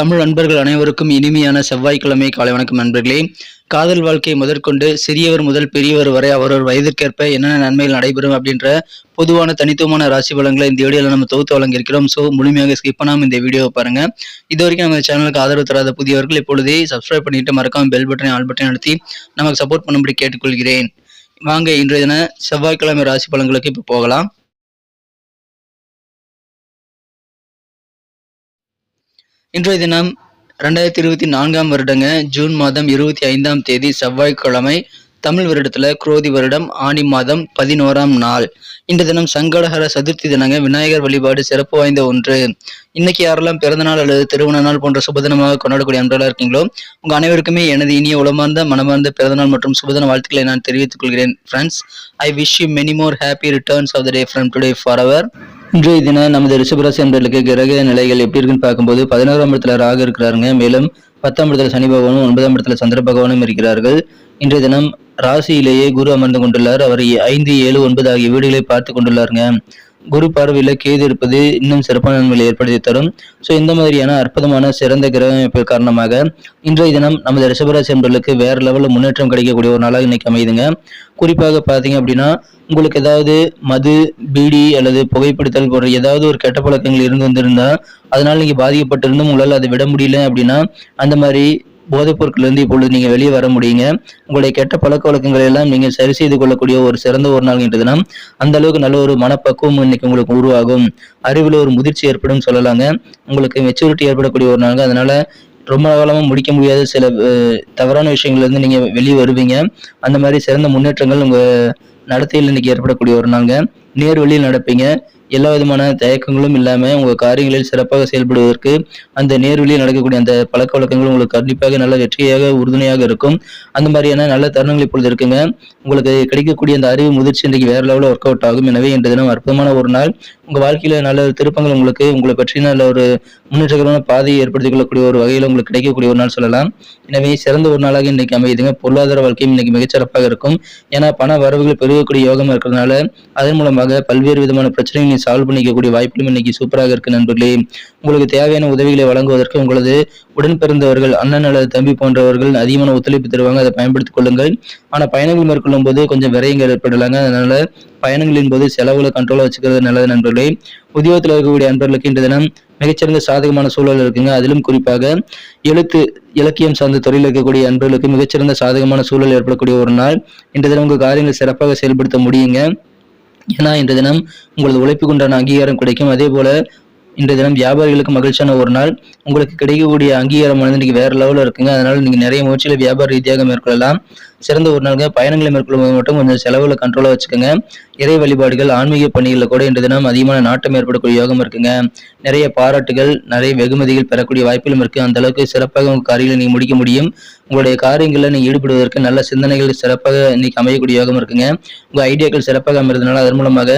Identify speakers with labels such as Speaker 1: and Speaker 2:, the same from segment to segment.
Speaker 1: தமிழ் நண்பர்கள் அனைவருக்கும் இனிமையான செவ்வாய்க்கிழமை காலை வணக்கம் நண்பர்களே. காதல் வாழ்க்கை முதற்கொண்டு சிறியவர் முதல் பெரியவர் வரை அவரவர் வயதிற்கேற்ப என்னென்ன நன்மைகள் நடைபெறும் அப்படின்ற பொதுவான தனித்துவமான ராசி பலன்களை இந்த வீடியோவில் நம்ம தொகுத்து வழங்கியிருக்கிறோம். ஸோ முழுமையாக ஸ்கிப் பண்ணாமல் இந்த வீடியோவை பாருங்கள் இது வரைக்கும் நம்ம சேனலுக்கு ஆதரவு தராத புதியவர்கள் இப்பொழுதே சப்ஸ்கிரைப் பண்ணிட்டு மறக்காம பெல் பட்டனை ஆல் பட்டனை நடத்தி நமக்கு சப்போர்ட் பண்ணும்படி கேட்டுக்கொள்கிறேன். வாங்க இன்றைய தின செவ்வாய்க்கிழமை ராசி பலன்களுக்கு இப்போ போகலாம். இன்றைய தினம் ரெண்டாயிரத்தி இருபத்தி நான்காம் வருடங்க ஜூன் மாதம் இருபத்தி ஐந்தாம் தேதி செவ்வாய்க்கிழமை தமிழ் வருடத்துல குரோதி வருடம் ஆனி மாதம் பதினோராம் நாள். இன்று தினம் சங்கடஹர சதுர்த்தி தினங்க விநாயகர் வழிபாடு சிறப்பு வாய்ந்த ஒன்று. இன்னைக்கு யாரெல்லாம் பிறந்த நாள் அல்லது திருமண நாள் போன்ற சுபதினமாக கொண்டாடக்கூடிய அன்றெல்லாம் இருக்கீங்களோ உங்க அனைவருக்குமே எனது இனிய உளமார்ந்த மனமார்ந்த பிறந்தநாள் மற்றும் சுபதின வாழ்த்துக்களை நான் தெரிவித்துக் கொள்கிறேன். Friends I wish you many more happy returns of the day from today for our இன்றைய தினம் நமது ரிஷபராசி அன்பர்களுக்கு கிரக நிலைகள் எப்படி இருக்குன்னு பார்க்கும்போது பதினோராம் இடத்துல ராக இருக்கிறாருங்க. மேலும் பத்தாம் இடத்துல சனி பகவானும் ஒன்பதாம் இடத்துல சந்திர பகவானும் இருக்கிறார்கள். இன்றைய தினம் ராசியிலேயே குரு அமர்ந்து கொண்டுள்ளார். அவர் ஐந்து ஏழு ஒன்பது ஆகிய வீடுகளை பார்த்து கொண்டுள்ளாருங்க. குரு பார்வையில் கேது இருப்பது இன்னும் சிறப்பான நன்மைகளை ஏற்படுத்தி தரும். ஸோ இந்த மாதிரியான அற்புதமான சிறந்த கிரக அமைப்பு காரணமாக இன்றைய தினம் நமது ரிஷபராசி என்பவர்களுக்கு வேறு லெவலில் முன்னேற்றம் கிடைக்கக்கூடிய ஒரு நாளாக இன்னைக்கு அமையுதுங்க. குறிப்பாக பார்த்தீங்க அப்படின்னா உங்களுக்கு ஏதாவது மது பீடி அல்லது புகைப்பிடித்தல் போன்ற ஏதாவது ஒரு கெட்ட பழக்கங்கள் இருந்து வந்திருந்தால் அதனால் நீங்கள் பாதிக்கப்பட்டிருந்தும் உங்களால் அதை விட முடியல அப்படின்னா அந்த மாதிரி போதைப் பொருட்களிலிருந்து இப்பொழுது நீங்கள் வெளியே வர முடியுங்க. உங்களுடைய கெட்ட பழக்க வழக்கங்களை எல்லாம் நீங்கள் சரி செய்து கொள்ளக்கூடிய ஒரு சிறந்த ஒரு நாள் இன்று தினம். அந்த அளவுக்கு நல்ல ஒரு மனப்பக்குவம் இன்னைக்கு உங்களுக்கு உருவாகும். அறிவில் ஒரு முதிர்ச்சி ஏற்படும் சொல்லலாங்க. உங்களுக்கு மெச்சூரிட்டி ஏற்படக்கூடிய ஒரு நாள் அதனால ரொம்ப காலமாக முடிக்க முடியாத சில தவறான விஷயங்கள்லேருந்து நீங்கள் வெளியே வருவீங்க. அந்த மாதிரி சிறந்த முன்னேற்றங்கள் உங்கள் நடத்தையில் இன்னைக்கு ஏற்படக்கூடிய ஒரு நாளுங்க. நேர் வழியில் நடப்பீங்க. எல்லா விதமான தயக்கங்களும் இல்லாமல் உங்கள் காரியங்களில் சிறப்பாக செயல்படுவதற்கு அந்த நேர்வழியில் நடக்கக்கூடிய அந்த பழக்க வழக்கங்கள் உங்களுக்கு கண்டிப்பாக நல்ல வெற்றியாக உறுதுணையாக இருக்கும். அந்த மாதிரியான நல்ல தருணங்கள் இப்பொழுது இருக்குங்க. உங்களுக்கு கிடைக்கக்கூடிய அந்த அறிவு முதிர்ச்சி இன்றைக்கு வேற லெவலில் ஒர்க் அவுட் ஆகும். எனவே இன்று தினம் அற்புதமான ஒரு நாள். உங்கள் வாழ்க்கையில் நல்ல திருப்பங்கள் உங்களுக்கு உங்களை பற்றி நல்ல ஒரு முன்னேற்றகரமான பாதையை ஏற்படுத்திக் கொள்ளக்கூடிய ஒரு வகையில் உங்களுக்கு கிடைக்கக்கூடிய ஒரு நாள் சொல்லலாம். எனவே சிறந்த ஒரு நாளாக இன்றைக்கு அமையுதுங்க. பொருளாதார வாழ்க்கையும் இன்னைக்கு மிகச்சிறப்பாக இருக்கும். ஏன்னா பண வரவுகள் பெருகக்கூடிய யோகம் இருக்கிறதுனால அதன் மூலமாக பல்வேறு விதமான பிரச்சனைகள் சால்வ் பண்ணிக்கக்கூடிய வாய்ப்புகளும் இன்னைக்கு சூப்பராக இருக்கு நண்பர்களே. உங்களுக்கு தேவையான உதவிகளை வழங்குவதற்கு உங்களது உடன் பிறந்தவர்கள் அண்ணன் அல்லது தம்பி போன்றவர்கள் அதிகமான ஒத்துழைப்பு தருவாங்க. அதை பயன்படுத்திக் கொள்ளுங்கள். ஆனால் பயணங்கள் மேற்கொள்ளும் போது கொஞ்சம் விரயங்கள் ஏற்படலாங்க. அதனால பயணங்களின் போது செலவுகளை கண்ட்ரோலாக வச்சுக்கிறது நல்லது நண்பர்களே. உத்தியோகத்தில் இருக்கக்கூடிய நண்பர்களுக்கு இன்று தினம் மிகச்சிறந்த சாதகமான சூழல் இருக்குங்க. அதிலும் குறிப்பாக எழுத்து இலக்கியம் சார்ந்த துறையில் இருக்கக்கூடிய அன்பர்களுக்கு மிகச்சிறந்த சாதகமான சூழல் ஏற்படக்கூடிய ஒரு நாள். இன்று தினம் உங்கள் காரியங்களை சிறப்பாக செயல்படுத்த முடியுங்க. ஏன்னா இன்றைய தினம் உங்களது உழைப்புக்கு உண்டான அங்கீகாரம் கிடைக்கும். அதே போல இன்றைய தினம் வியாபாரிகளுக்கு மகிழ்ச்சியான ஒரு நாள். உங்களுக்கு கிடைக்கக்கூடிய அங்கீகாரம் வந்து இன்னைக்கு வேற லெவலில் இருக்குங்க. அதனால நீங்க நிறைய முயற்சிகளை வியாபார ரீதியாக மேற்கொள்ளலாம். சிறந்த ஒரு நாளுங்க. பயணங்களை மேற்கொள்ளும் போது மட்டும் கொஞ்சம் செலவுல கண்ட்ரோலாக வச்சுக்கோங்க. இறை வழிபாடுகள் ஆன்மீக பணிகளில் கூட இன்று தினம் அதிகமான நாட்டம் ஏற்படக்கூடிய யோகம் இருக்குங்க. நிறைய பாராட்டுகள் நிறைய வெகுமதிகள் பெறக்கூடிய வாய்ப்புகளும் இருக்குது அந்த அளவுக்கு சிறப்பாக உங்கள் காரியங்களை நீங்கள் முடிக்க முடியும். உங்களுடைய காரியங்களில் நீங்கள் ஈடுபடுவதற்கு நல்ல சிந்தனைகள் சிறப்பாக இன்னைக்கு அமையக்கூடிய யோகம் இருக்குங்க. உங்கள் ஐடியாக்கள் சிறப்பாக அமைறதுனால அதன் மூலமாக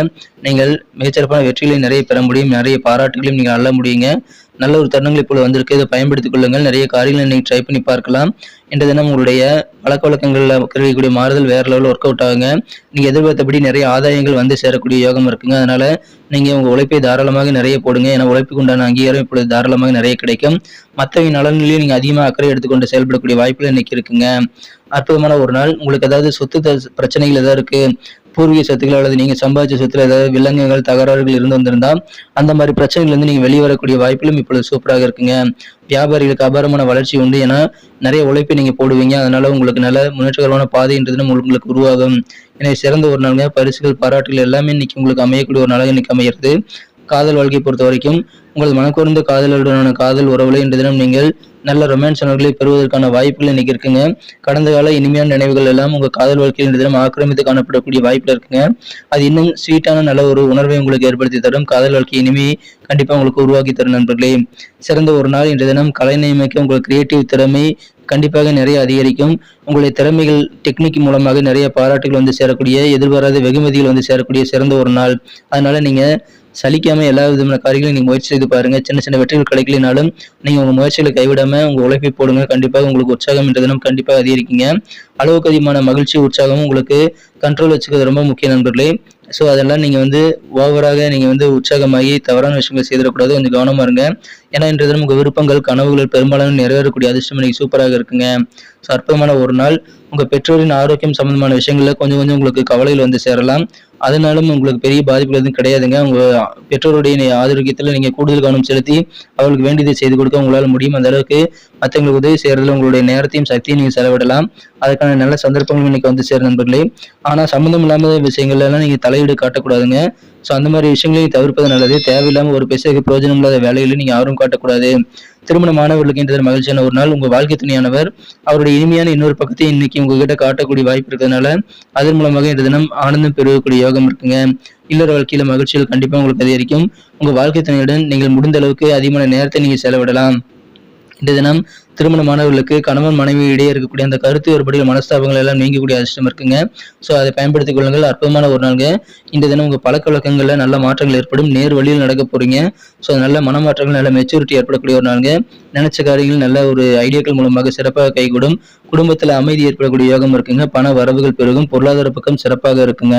Speaker 1: நீங்கள் மிகச்சிறப்பான வெற்றிகளை நிறைய பெற முடியும். நிறைய பாராட்டுகளையும் நீங்கள் அள்ள முடியுங்க. நல்ல ஒரு தருணங்கள் இப்பொழுது வந்திருக்கு. இதை பயன்படுத்திக் கொள்ளுங்கள். நிறைய காரியங்களை நீங்கள் ட்ரை பண்ணி பார்க்கலாம். என்ற தினம் உங்களுடைய பழக்க வழக்கங்களில் கிடைக்கக்கூடிய மாறுதல் வேற லெவலில் ஒர்க் அவுட் ஆகுங்க. நீங்கள் எதிர்பார்த்தபடி நிறைய ஆதாயங்கள் வந்து சேரக்கூடிய யோகம் இருக்குங்க. அதனால நீங்கள் உங்கள் உழைப்பை தாராளமாக நிறைய போடுங்க. ஏன்னா உழைப்புக்கு உண்டான அங்கீகாரம் இப்பொழுது தாராளமாக நிறைய கிடைக்கும். மற்றவங்க நலன்களையும் நீங்கள் அதிகமாக அக்கறை எடுத்துக்கொண்டு செயல்படக்கூடிய வாய்ப்புகள் இன்னைக்கு இருக்குங்க. அற்புதமான ஒரு நாள். உங்களுக்கு ஏதாவது சொத்து த- பிரச்சனைகள் ஏதாவது இருக்குது பூர்வீக சொத்துக்கள் அல்லது நீங்கள் சம்பாதிச்ச சொத்துல ஏதாவது விலங்குகள் தகராறுகள் இருந்து வந்திருந்தால் அந்த மாதிரி பிரச்சனைகள்லேருந்து நீங்கள் வெளியே வரக்கூடிய வாய்ப்புகளும் இப்பொழுது சூப்பராக இருக்குங்க. வியாபாரிகளுக்கு அபாரமான வளர்ச்சி உண்டு. ஏன்னா நிறைய உழைப்பை நீங்கள் போடுவீங்க. அதனால உங்களுக்கு நல்ல முன்னேற்றகரமான பாதைன்றது உங்களுக்கு உருவாகும். எனவே சிறந்த ஒரு நாளுங்க. பரிசுகள் பாராட்டுகள் எல்லாமே இன்னைக்கு உங்களுக்கு அமையக்கூடிய ஒரு நாளாக இன்னைக்கு அமைகிறது காதல் வாழ்க்கையை பொறுத்த வரைக்கும் உங்கள் மனக்குறந்த காதலுடனான காதல் உறவுகளை இன்று தினம் நீங்கள் நல்ல ரொமான்ஸ் உணர்வுகளை பெறுவதற்கான வாய்ப்புகள் இன்னைக்கு இருக்குங்க. கடந்த கால இனிமையான நினைவுகள் எல்லாம் உங்க காதல் வாழ்க்கையில் தினம் ஆக்கிரமித்து காணப்படக்கூடிய வாய்ப்புல இருக்குங்க. அது இன்னும் ஸ்வீட்டான நல்ல ஒரு உணர்வை உங்களுக்கு ஏற்படுத்தி தரும். காதல் வாழ்க்கை இனிமையை கண்டிப்பா உங்களுக்கு உருவாக்கி தரும் நண்பர்களே. சிறந்த ஒரு நாள் இன்றைய தினம் கலை நியமிக்க உங்கள் கிரியேட்டிவ் திறமை கண்டிப்பாக நிறைய அதிகரிக்கும். உங்களுடைய திறமைகள் டெக்னிக் மூலமாக நிறைய பாராட்டுகள் வந்து சேரக்கூடிய எதிர்பாராத வெகுமதிகள் வந்து சேரக்கூடிய சிறந்த ஒரு நாள். அதனால நீங்க சலிக்காம எல்லா விதமான காரியங்களையும் நீங்க முயற்சி செய்து பாருங்க. சின்ன சின்ன வெற்றிகள் கிடைக்கலனாலும் நீங்க உங்க முயற்சிகளை கைவிடாம உங்க உழைப்பை போடுங்க. கண்டிப்பாக உங்களுக்கு உற்சாகம் என்ற தினம் கண்டிப்பாக அதிகரிக்குங்க. அளவுக்கு அதிகமான மகிழ்ச்சி உற்சாகமும் உங்களுக்கு கண்ட்ரோல் வச்சுக்கிறது ரொம்ப முக்கிய நண்பர்களே. ஸோ அதெல்லாம் நீங்கள் வந்து ஓவராக நீங்கள் வந்து உற்சாகமாகி தவறான விஷயங்கள் செய்திடக்கூடாது. கொஞ்சம் கவனமாக இருங்க. ஏன்னா இன்றைய தினம் உங்கள் விருப்பங்கள் கனவுகள் பெரும்பாலான நிறைவேறக்கூடிய அதிர்ஷ்டம் இன்னைக்கு சூப்பராக இருக்குங்க. ஸோ அற்புதமான ஒரு நாள். உங்கள் பெற்றோரின் ஆரோக்கியம் சம்மந்தமான விஷயங்களில் கொஞ்சம் கொஞ்சம் உங்களுக்கு கவலைகள் வந்து சேரலாம். அதனாலும் உங்களுக்கு பெரிய பாதிப்புகள் எதுவும் கிடையாதுங்க. உங்கள் பெற்றோருடைய ஆரோக்கியத்தில் நீங்கள் கூடுதல் கவனம் செலுத்தி அவர்களுக்கு வேண்டியதை செய்து கொடுக்க உங்களால் முடியும். அந்த அளவுக்கு மற்றவங்களுக்கு உதவி செய்கிறதுல உங்களுடைய நேரத்தையும் சக்தியும் நீங்கள் செலவிடலாம். அதுக்கான நல்ல சந்தர்ப்பங்கள் இன்னைக்கு வந்து சேரும் நண்பர்களே. ஆனால் சம்மந்தம் இல்லாத விஷயங்கள்லாம் நீங்கள் தலையீடு காட்டக்கூடாதுங்க. ஸோ அந்த மாதிரி விஷயங்களையும் தவிர்ப்பது நல்லது. தேவையில்லாமல் ஒரு பெருசுக்கு பிரயோஜனம் இல்லாத வேலைகளையும் நீங்கள் ஆர்வம் காட்டக்கூடாது. திருமணமானவர்களுக்கு இன்றைய மகிழ்ச்சியான ஒரு நாள். உங்கள் வாழ்க்கை துணையானவர் அவருடைய இனிமையான இன்னொரு பக்கத்தை இன்னைக்கு உங்ககிட்ட காட்டக்கூடிய வாய்ப்பு இருக்கிறதுனால அதன் மூலமாக இந்த தினம் ஆனந்தம் பெருகக்கூடிய யோகம் இருக்குங்க. இல்லற வாழ்க்கையில மகிழ்ச்சிகள் கண்டிப்பாக உங்களுக்கு அதிகரிக்கும். உங்கள் வாழ்க்கை துணையுடன் நீங்கள் முடிந்த அளவுக்கு அதிகமான நேரத்தை நீங்கள் செலவிடலாம். இந்த தினம் திருமணமானவர்களுக்கு கணவன் மனைவி இடையே இருக்கக்கூடிய அந்த கருத்து வேறுபடிகள் மனஸ்தாபங்கள் எல்லாம் நீங்கக்கூடிய அதிர்ஷ்டம் இருக்குங்க. ஸோ அதை பயன்படுத்திக் கொள்ளுங்கள். அற்புதமான ஒரு நாளுங்க. இந்த தினம் உங்கள் பழக்க வழக்கங்களில் நல்ல மாற்றங்கள் ஏற்படும். நேர் வழியில் நடக்க போறீங்க. ஸோ நல்ல மனமாற்றங்கள் நல்ல மெச்சூரிட்டி ஏற்படக்கூடிய ஒரு நாளுங்க. நினைச்ச காரியங்கள் நல்ல ஒரு ஐடியாக்கள் மூலமாக சிறப்பாக கைகூடும். குடும்பத்தில் அமைதி ஏற்படக்கூடிய யோகம் இருக்குங்க. பண வரவுகள் பெருகும். பொருளாதார பக்கம் சிறப்பாக இருக்குங்க.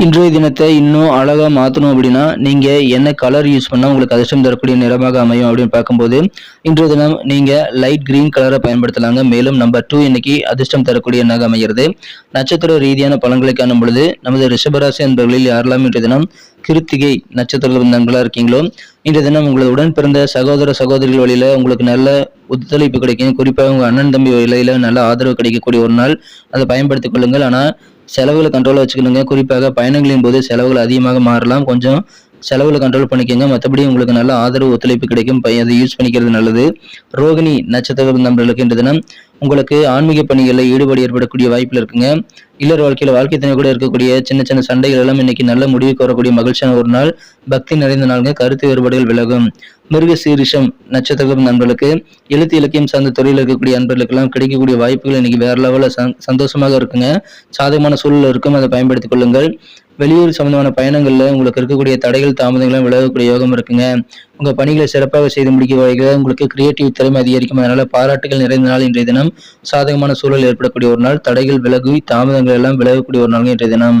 Speaker 1: இன்றைய தினத்தை இன்னும் அழகாக மாற்றணும் அப்படின்னா நீங்கள் என்ன கலர் யூஸ் பண்ணால் உங்களுக்கு அதிர்ஷ்டம் தரக்கூடிய நிறமாக அமையும் அப்படின்னு பார்க்கும்போது இன்றைய தினம் நீங்கள் லைட் கிரீன் கலரை பயன்படுத்தலாங்க. மேலும் நம்பர் டூ இன்னைக்கு அதிர்ஷ்டம் தரக்கூடிய எண்ணாக அமைகிறது. நட்சத்திர ரீதியான பலன்களை காணும் பொழுது நமது ரிஷபராசி என்பவர்களில் யாரெல்லாம் இன்றைய தினம் கிருத்திகை நட்சத்திர நண்பர்களாக இருக்கீங்களோ இன்றைய தினம் உங்களது உடன் பிறந்த சகோதர சகோதரிகள் வழியில் உங்களுக்கு நல்ல ஒத்துழைப்பு கிடைக்கும். குறிப்பாக உங்கள் அண்ணன் தம்பி வழியில் நல்ல ஆதரவு கிடைக்கக்கூடிய ஒரு நாள். அதை பயன்படுத்திக் கொள்ளுங்கள். ஆனால் செலவுகளை கண்ட்ரோலாக வச்சுக்கணுங்க. குறிப்பாக பயணங்களின் போது செலவுகள் அதிகமாக மாறலாம். கொஞ்சம் செலவில் கண்ட்ரோல் பண்ணிக்கோங்க. மற்றபடி உங்களுக்கு நல்ல ஆதரவு ஒத்துழைப்பு கிடைக்கும். அதை யூஸ் பண்ணிக்கிறது நல்லது. ரோகிணி நட்சத்திர நண்பர்களுக்கு இந்த தினம் உங்களுக்கு ஆன்மீக பணிகளில் ஈடுபாடு ஏற்படக்கூடிய வாய்ப்பில் இருக்குங்க. இல்லர் வாழ்க்கையில் வாழ்க்கை தினம் கூட இருக்கக்கூடிய சின்ன சின்ன சண்டைகள் எல்லாம் இன்னைக்கு நல்ல முடிவுக்கு வரக்கூடிய மகிழ்ச்சியான ஒரு நாள். பக்தி நிறைந்த நாளுங்க. கருத்து வேறுபாடுகள் விலகும். மிருக சீரிஷம் நட்சத்திரம் நண்பர்களுக்கு எழுத்து இலக்கியம் சார்ந்த துறையில் இருக்கக்கூடிய நண்பர்களுக்கெல்லாம் கிடைக்கக்கூடிய வாய்ப்புகள் இன்னைக்கு வேற லெவலில் சந்தோஷமாக இருக்குங்க. சாதகமான சூழல் இருக்கும். அதை பயன்படுத்திக் கொள்ளுங்கள். வெளியூர் சம்பந்தமான பயணங்களில் உங்களுக்கு இருக்கக்கூடிய தடைகள் தாமதங்களும் விலகக்கூடிய யோகம் இருக்குங்க. உங்கள் பணிகளை சிறப்பாக செய்து முடிக்க வகையில் உங்களுக்கு கிரியேட்டிவ் திறமை அதிகரிக்கும் அதனால் பாராட்டுகள் நிறைந்த நாள் இன்றைய தினம். சாதகமான சூழல் ஏற்படக்கூடிய ஒரு நாள். தடைகள் விலகி தாமதங்கள் எல்லாம் விலகக்கூடிய ஒரு நாள் இன்றைய தினம்.